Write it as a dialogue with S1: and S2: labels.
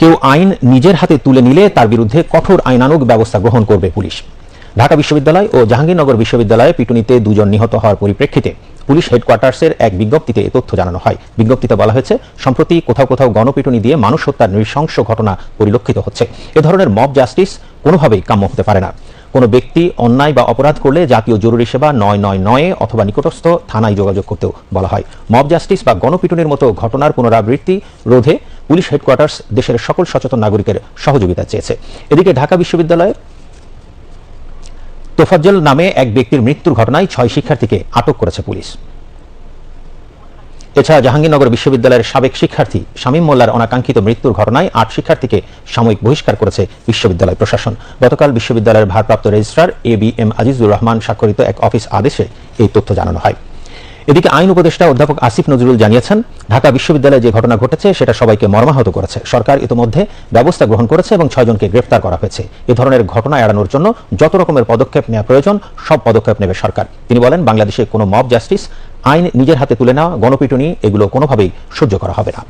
S1: কেউ আইন নিজের হাতে তুলে নিলে তার বিরুদ্ধে কঠোর আইনানুগ ব্যবস্থা গ্রহণ করবে পুলিশ। ঢাকা বিশ্ববিদ্যালয় ও জাহাঙ্গীরনগর বিশ্ববিদ্যালয়ে পিটুনিতে দুজন নিহত হওয়ার পরিপ্রেক্ষিতে পুলিশ হেডকোয়ার্টার্সের এক বিজ্ঞপ্তিতে এ তথ্য জানানো হয়। বিজ্ঞপ্তিতে বলা হয়েছে, সম্প্রতি কোথাও কোথাও গণপিটুনি দিয়ে মানুষ হত্যার নৃশংস ঘটনা পরিলক্ষিত হচ্ছে। এ ধরনের মব জাস্টিস কোনোভাবেই কাম্য হতে পারে না। কোনো ব্যক্তি অন্যায় বা অপরাধ করলে জাতীয় জরুরি সেবা নয় নয় নয়ে অথবা নিকটস্থ থানায় যোগাযোগ করতেও বলা হয়। মব জাস্টিস বা গণপিটুনির মতো ঘটনার পুনরাবৃত্তি রোধে পুলিশ হেডকোয়ার্টার্স দেশের সকল সচেতন নাগরিকের সহযোগিতা চেয়েছে। এদিকে ঢাকা বিশ্ববিদ্যালয়ে তোফাজ্জল নামে এক ব্যক্তির মৃত্যুর ঘটনায় ছয় শিক্ষার্থীকে আটক করেছে পুলিশ। এছাড়া জাহাঙ্গীরনগর বিশ্ববিদ্যালয়ের সাবেক শিক্ষার্থী শামীম মোল্লার অনাকাঙ্ক্ষিত মৃত্যুর ঘটনায় আট শিক্ষার্থীকে সাময়িক বহিষ্কার করেছে বিশ্ববিদ্যালয় প্রশাসন। গতকাল বিশ্ববিদ্যালয়ের ভারপ্রাপ্ত registrar A B M Azizur Rahman স্বাক্ষরিত এক অফিস আদেশে এই তথ্য জানানো হয়। এদিকে আইন উপদেষ্টা অধ্যাপক আসিফ নজরুল জানিয়েছেন, ঢাকা বিশ্ববিদ্যালয়ে যে ঘটনা ঘটেছে সেটা সবাইকে মর্মাহত করেছে। সরকার ইতোমধ্যে ব্যবস্থা গ্রহণ করেছে এবং ছয়জনকে গ্রেফতার করা হয়েছে। এ ধরনের ঘটনা এড়ানোর জন্য যত রকমের পদক্ষেপ নেওয়া প্রয়োজন, সব পদক্ষেপ নেবে সরকার। তিনি বলেন, বাংলাদেশে কোনো মব জাস্টিস, আইন নিজের হাতে তুলে নেওয়া, গণপিটুনি, এগুলো কোনোভাবেই সহ্য করা হবে না।